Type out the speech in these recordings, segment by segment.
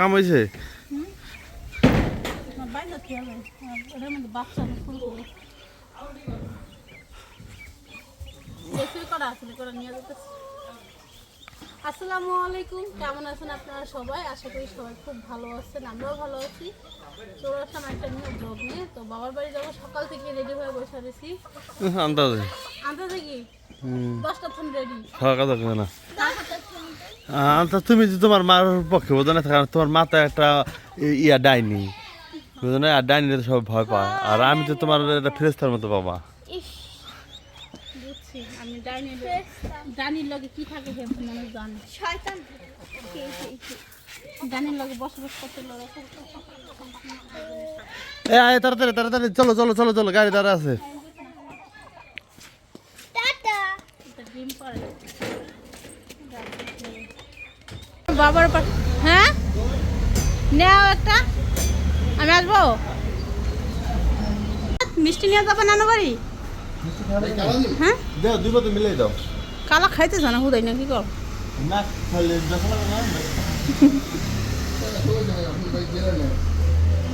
কাম হয়েছে? কি আসসালামু আলাইকুম কেমন আছেন আপনারা সবাই? আশা করি সবাই খুব ভালো আছেন আমরাও ভালো আছি। চলে আসলাম একটা নিয়ে ব্লগ নিয়ে। তো বাবার বাড়ি যাব সকাল থেকে রেডি হয়ে বসে রয়েছি আন্দাজে। থাকি হুম। দশটা ফোন রেডি খাওয়া কথা কবে না আচ্ছা তুমি যে তোমার মার পক্ষে বোঝো না কারণ তোমার মাথায় একটা ই- ইয়া ডাইনি বুঝো না আর ডাইনি সব ভয় পায় আর আমি তো তোমার একটা ফেরেস্তার মতো বাবা থাকে তাড়াতাড়ি চলো চলো চলো চলো গাড়ি দাঁড়া আছে টাটা এটা ডিম করে বাবার হ্যাঁ? নেও একটা। আমি আসব? মিষ্টি নিয়ে যাব নানু বাড়ি হ্যাঁ? দাও দুই মিলাই দাও কালা খাইতে জানা হুদাই না কি? কর না খাইলে না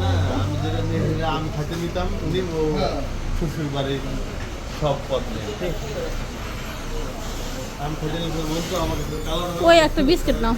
না আমি যেটা আমি খাইতে নিতাম উনি ও শ্বশুর বাড়ির সব পথ নেই ওই একটা বিস্কিট নাও।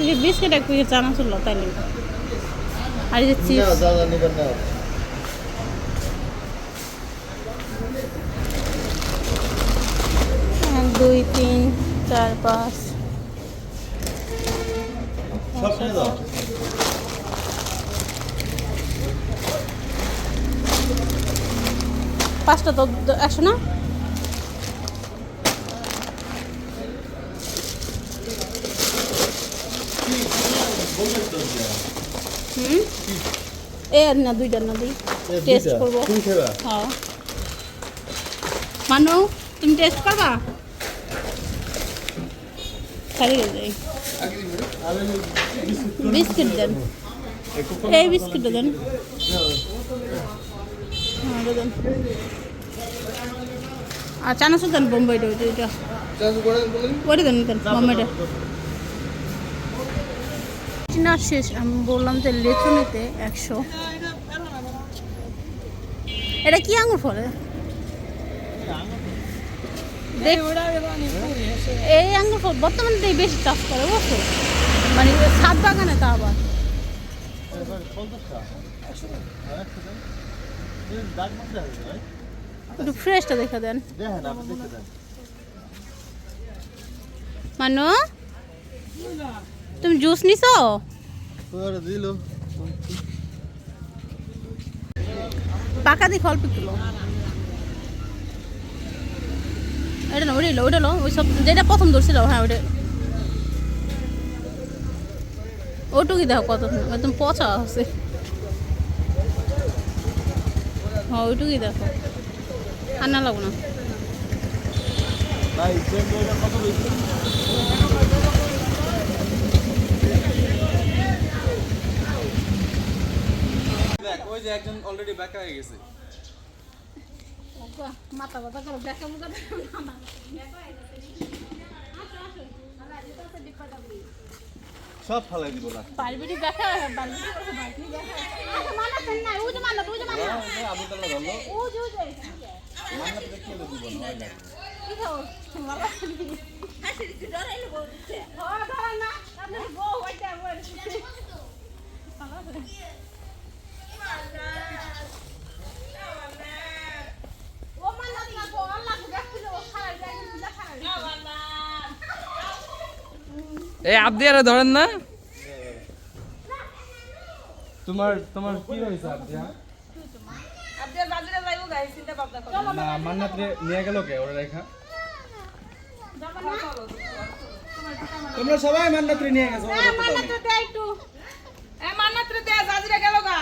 এই বিস্কিট এক প্যাকেট চানা ছিল তাইলে আর এই যে চিপস। দুই তিন চার পাঁচ। পাঁচটা তো একশো না? হুম? এ আর না দুইটা না দিই। এ, টেস্ট দুইটা। করব। তুমি খেবা। হ্যাঁ। মানু তুমি টেস্ট করবা? ছাড়িয়ে যাই আমি বিস্কুট বিস্কিট দেন। একটু এই বিস্কিটটা দেন। হ্যাঁ, এটা দেন। আর চানাচুর দেন বোম্বাইটা ওইটা ওইটা। ওইটা দেন দেন বোম্বাইটা। না শেষ। আমি বললাম যে লেচু নিতে একশো। এটা কি আঙুর ফলে? এই আঙুর ফল বর্তমানে বেশি চাষ করে বুঝছ? মানে সাত বাগানে তা আবার। একটু ফ্রেশটা দেখা দেন। মানু? তুমি জুস নিছো? পাকা দিয়ে অল্প কিলো এটা না ওইটা ওইটা লো ওই সব যেটা প্রথম ধরছিল হ্যাঁ ওইটা। ওটুকি দেখো কত একদম পচা আছে। হ্যাঁ ওইটুকুই দেখো। আর না লাগবো না। দেখ ওই যে একজন অলরেডি ব্যাকা হয়ে গেছে। মাথা ব্যথা করে দেখা মুখা সব ফালাই দিব না বালবিটি দেখা করছে আচ্ছা মানা দেন না ওই মানা যে মানা আবু তালা ও যে ওই যে তো দেখতে দিব না হয় না কি খাও মালা হাসি দিতে ডরাইলো বউ ও ধরা না আপনি বউ ওইটা বল এই আবদিয়ারে ধরেন না। তোমার তোমার কি হয়েছে আবদিয়া না মান্নাত রে নিয়ে গেল কে? ওরা রেখা। তোমরা সবাই মান্নাত রে নিয়ে গেছো। তুমি তো মান্নাত দেখো আবদিয়া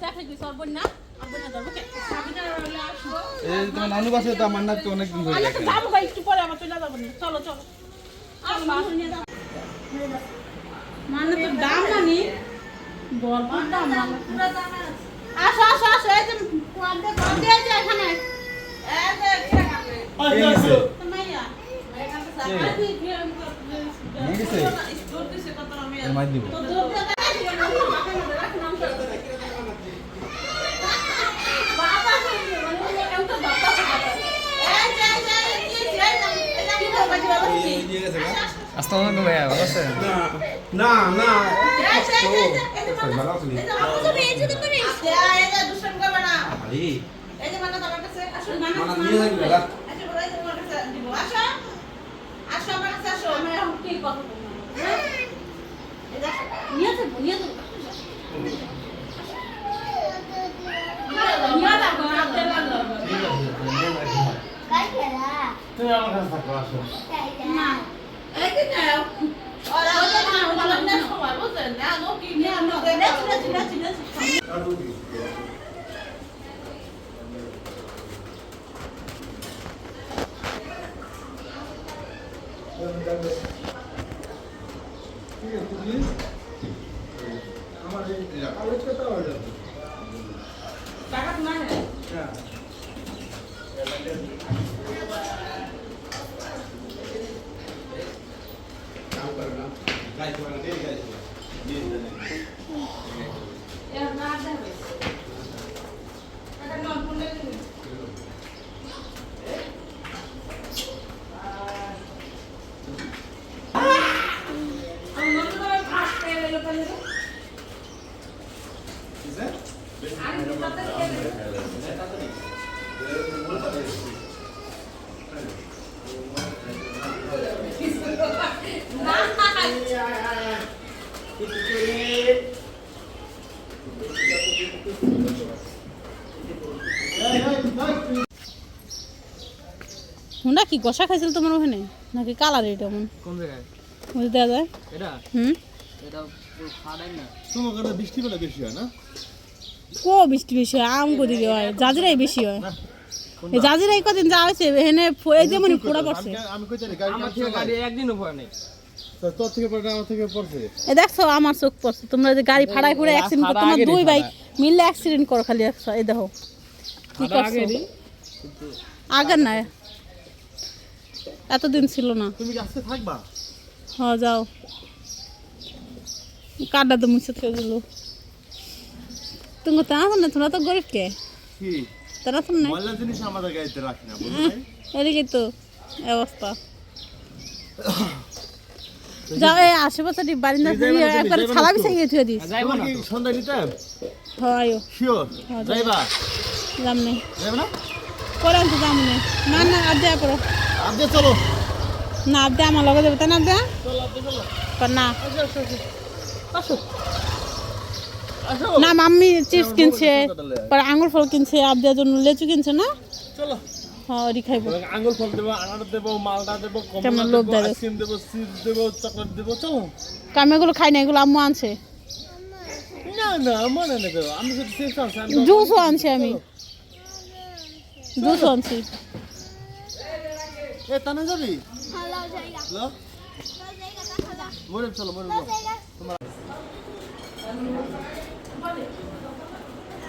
দেখে। কি সর্বন না আবার না। ধরবো কে? সাবিনা হলে আসব। এই তোমার নানু বাসে তো মান্নাতকে অনেকদিন ধরে আমি তো দেখে। যাব ভাই একটু পরে আবার চলে যাব। নি। চলো। চলো নিয়ে মানে তো দাম জানি? বল দাম আসো আসো আসো এই যে কোয়ান্টে কোয়ান্টে এই যে এখানে। এই যে এখান। দিয়ে না নাম এই যা যা এই যা কি কি বাবা কি নিয়ে গেছে আসসালামু আলাইকুম ভাইয়া ভালো আছেন? না না। আছেন করবে মানে আসো মানে মানা আচ্ছা আমার কাছে আসো। আমি এখন কি কথা তুমি আমার কাছে থাকো আসো না এই কি নাও ওরা ওরা না ওরা না সময় বুঝছেন না নো কি নিয়ে আমরা নেচ নেচ নেচ নেচ টাকা না হ্যাঁ এর না দেবে হুন্ডা কি গোসা খাইছিল তোমার ওখানে? নাকি কালার এটা মন কোন জায়গায়? বুঝতে দেওয়া যায়? এটা? হুম? এটা ফাটাই না? তোমার কাছে বৃষ্টি পেলে বেশি হয় না? কো বৃষ্টি বেশি হয়? আম দিকে হয়? জাজিরাই বেশি হয়। এই জাজিরাই কদিন যা হয়েছে এখানে এই যেমন পোড়া পড়ছে। আমি- আমি কই গাড়ি আমার গাড়ি একদিনও ভয় নেই। তো তোর থেকে পড়ে আমার থেকে পড়ছে? এ দেখছ আমার চোখ পড়ছে। তোমরা যে গাড়ি ফাড়াই করে অ্যাক্সিডেন্ট করো তোমার দুই ভাই মিললে অ্যাক্সিডেন্ট করো খালি একশো এই দেখো। কি করছ? আগের না এতদিন ছিল না। তুমি আজকে থাকবা? হ যাও। কাটা তো মুছে থেকে দিল। তুমি তো আসো না তোমরা তো গরিব কে? কি? তারা তো নাই। ময়লা জিনিস আমাদের গাড়িতে রাখি না হ্যাঁ, এদিকে তো অবস্থা। যাও এই আশেপাশে বারিন্দা তুমি না একবার যাইবা থালা তো? বিছাইয়ে থুয়ে দিস। যাইবো তোমার না সন্ধ্যা নিতে হয় শিওর? হ্যাঁ, যাইবা? যাম নেই যাইবা না? করে যাম না। না আর দেয়া করো আজকে চলো। না আবদে আমার লগে যাবে। তাই না আবদে? চলো চলো। না। আসো না মাম্মি চিপস কিনছে। তাহলে। পরে আঙুর ফল কিনছে আবদের জন্য লেচু কিনছে না? চলো। হ্যাঁ ওরি খাইবো। আঙ্গুল ফল দেবো আনার দেবো মালটা দেবো কমলা দেবো দেবে? আইসক্রিম দেবো চিপস দেবো চকলেট দেবো চলো কামে এগুলো খাই না এগুলো আম্মু আনছে। না না মনে নেবে আমি শুধু চিপস আনছি তো- আনছি আমি। জুসও আনছি। এ তানা যাবি? হ্যালো মরে চলো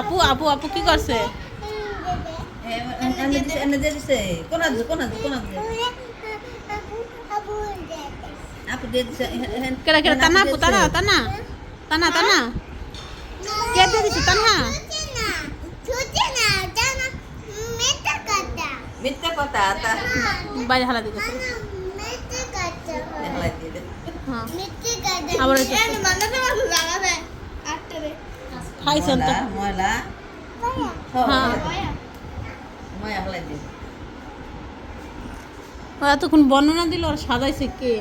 আপু আপু আপু কি করছে? কেডা কেডা তানা আপু তানা তানা তানা তানা। কে দিয়ে দিছে তানা? মিথ্যা কথা তা বাইরে হালা দিতেছে। দেখালাই দিয়ে দে। হ্যাঁ। আবার খাইছেন তো? ময়লা ময়লা। হ্যাঁ। ময়লা হলাই দিয়ে দে। ও এতক্ষণ বর্ণনা দিল আর সাজাইছে কে?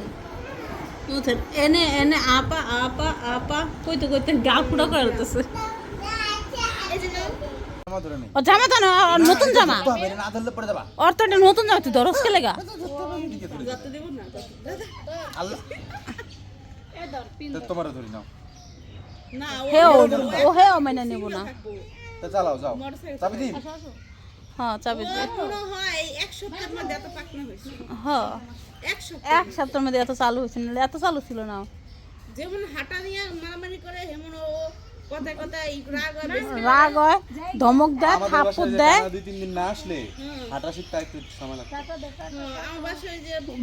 বুঝছেন? এনে এনে আপা আপা আপা কইতে কইতে গা ফুটা করে দিতেছে ও জামা তো না নতুন জামা? ওর তো নতুন জামা তুই দরস আল্লাহ। ধরি নাও। হে ও ও হে ও মেনে নেব না। তা চালাও যাও। চাবি দিন। হ্যাঁ চাবি দে হ্যাঁ এক সপ্তাহের মধ্যে এত চালু হয়েছে না এত চালু ছিল না। যেমন হাঁটা নিয়ে মারামারি করে হেমন ও কথায় কথায় ই রাগ হয় হয় ধমক দেয় থাপ্পড় দেয়। দিন হ্যাঁ,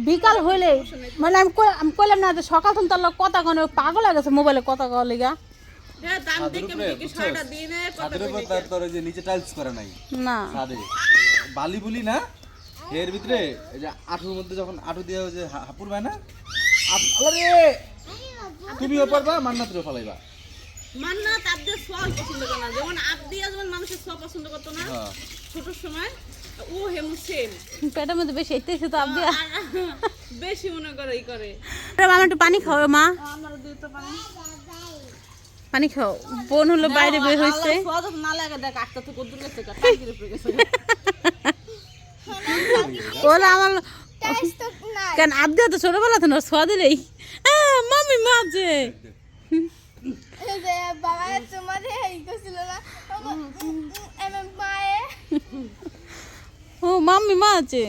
বিকাল হইলে মানে আমি কই- আমি কইলাম না যে সকাল তুমি তার লগে কথা কনে পাগল হয়ে গেছে মোবাইলে কথা কওয়ার লিগা। হ্যাঁ যে নিচে টাইলস করা নাই। না। বালি বুলি না? এর ভিতরে এই যে আঠুর মধ্যে যখন আঠু দিয়ে ওই যে হা- হাপুর বায় না? আপ- তুমিও পারবা ফালাইবা। মান্না তার যে সোয়া পছন্দ করে না। যেমন আপ দিয়া যেমন মানুষের সোয়া পছন্দ করতো না হ্যাঁ। ছোট সময় ও হেমু সেম পেটের মধ্যে বেশি তো আপনি বেশি মনে করে ই করে। মামা একটু পানি খাও মা। পানি। খাও। বোন হলো বাইরে বের হয়েছে ওরা আমার কেন আবদি তো ছোটবেলা তো না সোয়া দিলেই। আহ, মামি মাঝে বাবা তোমাদের এই করছিল না? ও মাম্মি মা আছে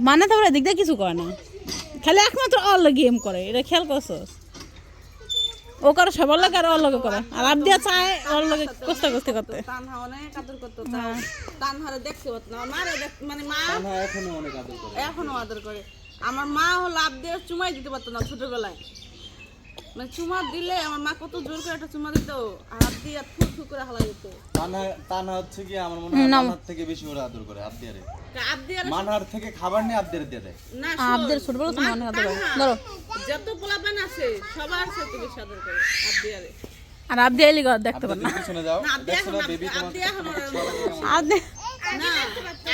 মানে তো ওরা দিকটা কিছু করে না। খালি একমাত্র অল গেম করে এটা খেয়াল করছস? ও করে সবার লাগে আর ওর অল করে? আর আবদিয়া চায় ওর লগে কষ্ট কষ্ট করতে। তানহা অনেক আদর করতো তানহারে দেখতে পারতো না মারে দেখ- মানে মা এখনও অনেক আদর করে। এখনও আদর করে। আমার মা হলো আপ দিয়ে চুমাই দিতে পারতো না ছোটবেলায়। মানে চুমা দিলে আমার মা কত জোর করে একটা চুমা দিত আপ দিয়ে থু থু করে হালা দিত। তানহা তানহা হচ্ছে কি আমার মনে হয় মানহার থেকে বেশি ওরা আদর করে আবদিয়ারে আপ দিয়ে মানহার থেকে খাবার নিয়ে আবদিয়ারে দিয়ে দেয় না আবদের ছোটবেলা তো মনে হতে পারে ধরো। যত পোলাপান আছে সবার সাথে বেশি আদর করে আপ দিয়ে আর। আবদিয়া এলি দেখতে পারে যাও। না আপ দিয়ে দেখছ না বেবি তোমার আবদি না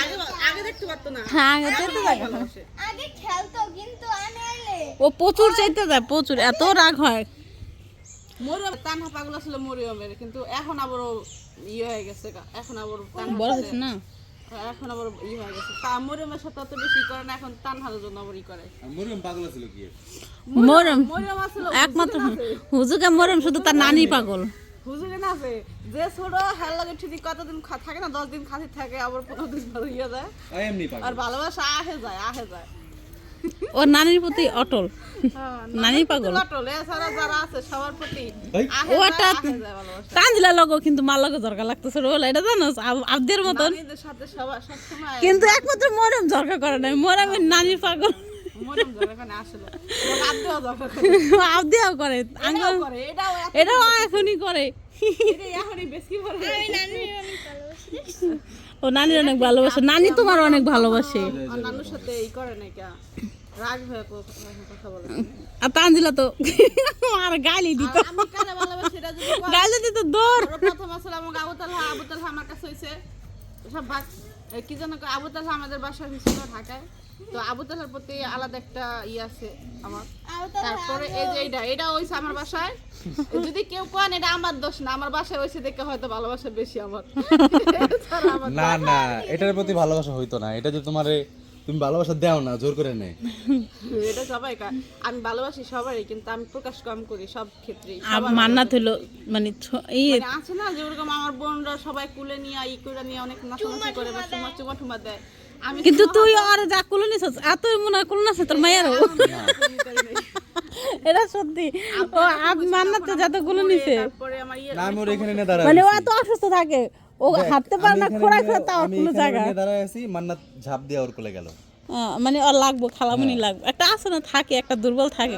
আগে আগে দেখতে পারতো না। হ্যাঁ আগে যেতে লাগে আগে খেলতো কিন্তু আমি ও প্রচুর চাইতে যায় প্রচুর। এত রাগ হয়। মরিয়ম তানহা পাগল ছিল মরিয়মের কিন্তু এখন আবার ইয়ে হয়ে গেছে এখন আবার বড় হয়েছে না? এখন আবার ই হয়ে গেছে। তা মরিয়মের সাথে অত বেশি করে না এখন তানহার জন্য আবার ই করে। মরিয়ম পাগল ছিল কি? মরম মরিয়ম আসলে একমাত্র হুজুকে মরম শুধু তার নানি পাগল। হুজুরে না আছে। যে ছোট হেল লাগে ঠিক কতদিন থাকে না দশ দিন খাসি থাকে আবার পনেরো দিন ইয়ে যায় আই এমনি পাগল। আর ভালোবাসা আহে যায় আহে যায়। ওর নানির প্রতি অটল। নানি পাগল। লটল এছাড়া যারা আছে সবার প্রতি ও আহে কাঞ্জিলা লগো কিন্তু মা লগো দরকার লাগতেছে বলে এটা জানো আবদের মতন। সাথে সবার সবসময় কিন্তু একমাত্র মরম দরকার করে নাই মরমের নানির পাগল। আবদিয়াও করে এটাও এখনই করে। এখনই বেশি করে। ও নানির অনেক ভালোবাসে। নানি তোমার অনেক ভালোবাসে। আর নানুর সাথে ই করে না রাগ হয়ে কথা বলে আর তানজিলা তো আর গালি দিত। গালি দিত দৌড় প্রথম আসলে আমাকে আবু তালহা আবু তালহা আমার কাছে হয়েছে সব ভাগ কি জানো আবু তালহা আমাদের বাসা হয়েছিল ঢাকায়। তো আবু তালহার প্রতি আলাদা একটা ই আছে আমার। তারপরে এই যে এটা হয়েছে আমার বাসায়। যদি কেউ কন এটা আমার দোষ না আমার বাসায় হয়েছে দেখে হয়তো ভালোবাসা বেশি আমার। না না এটার প্রতি ভালোবাসা হইতো না। এটা যে তোমারে তুমি ভালোবাসা দাও না জোর করে এটা সবাই আমি ভালোবাসি সবারই কিন্তু আমি প্রকাশ কম করি সব ক্ষেত্রে মান্নাত হইল মানে এই মানে আছে না যে ওরকম আমার বোনরা সবাই কুলে নিয়ে ই করে নিয়ে অনেক নাচানাচি করে বা চুমা চুমা টুমা দেয়। কিন্তু তুই আর যা কুলো নিছ এত মনে হয় কুলো আছে তোর মায়েরও এটা সত্যি। ও আপ মান্নাতে যতগুলো নিছে তারপরে আমার ইয়ে না মানে ও এত অসুস্থ থাকে ও হাঁটতে পারে না নিয়ে- খোঁড়া তাও আমি কোনো এখানে জায়গা। দাঁড়ায় আছি মান্নাত ঝাঁপ দিয়ে ওর কোলে গেল। মানে ওর লাগবো খালামুনি লাগবে। একটা আছে না থাকে একটা দুর্বল থাকে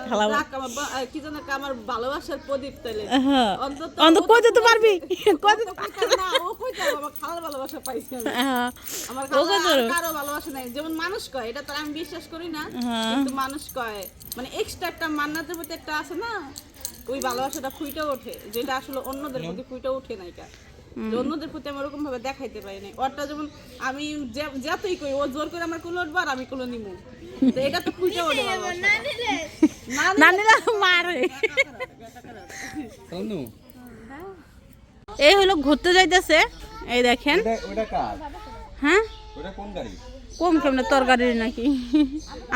আহ, কি একটা আমার ভালোবাসার প্রদীপ তাইলে। হ্যাঁ অন্তত অন্ত ও কই তো পারবি? কই ও না, আমার খালার ভালোবাসা পাইছি হ্যাঁ আমার? আর কারও ভালোবাসা নাই। যেমন মানুষ কয় এটা তো আমি বিশ্বাস করি না হ্যাঁ। কিন্তু মানুষ কয়। মানে এক্সট্রা একটা মান্নাতের প্রতি একটা আছে না ওই ভালোবাসাটা ফুইটে ওঠে যেটা আসলে অন্যদের প্রতি ফুইটে ওঠে না এটা। যে অন্যদের প্রতি আমি ওরকম ভাবে দেখাইতে পারি নাই। ওরটা যেমন আমি যতই কই ও জোর করে আমার কুলো উঠবো আর আমি কুলো নিবো তো এটা তো ফুইটে ওঠে না নিলে মারে। এই হলো ঘুরতে যাইতেছে এই দেখেন। ওটা ওটা কার? হ্যাঁ? ওটা কোন গাড়ি? কম কেমনে তরকারির নাকি?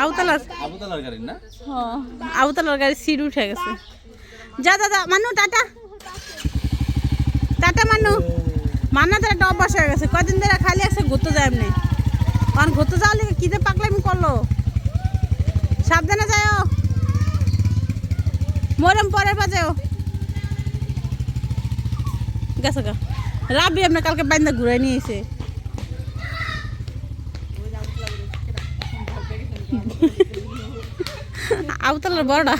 আউতালার। আবুতালার গাড়ি না? হ্যাঁ আউতালার গাড়ি সিট উঠে গেছে। যা দাদা মানু টাটা। মানু মান্না তার একটা হয়ে গেছে। কদিন ধরে খালি আছে, ঘুরতে যায় এমনি। কারণ ঘুরতে যাওয়ার লিগে কিতে পাকলামি করল? সাবধানে যাও মরম পরে বাজেও গেছে গা। রাবি আপনি কালকে বাইন্দা ঘুরে নিয়েছে। আউতালার বড়টা।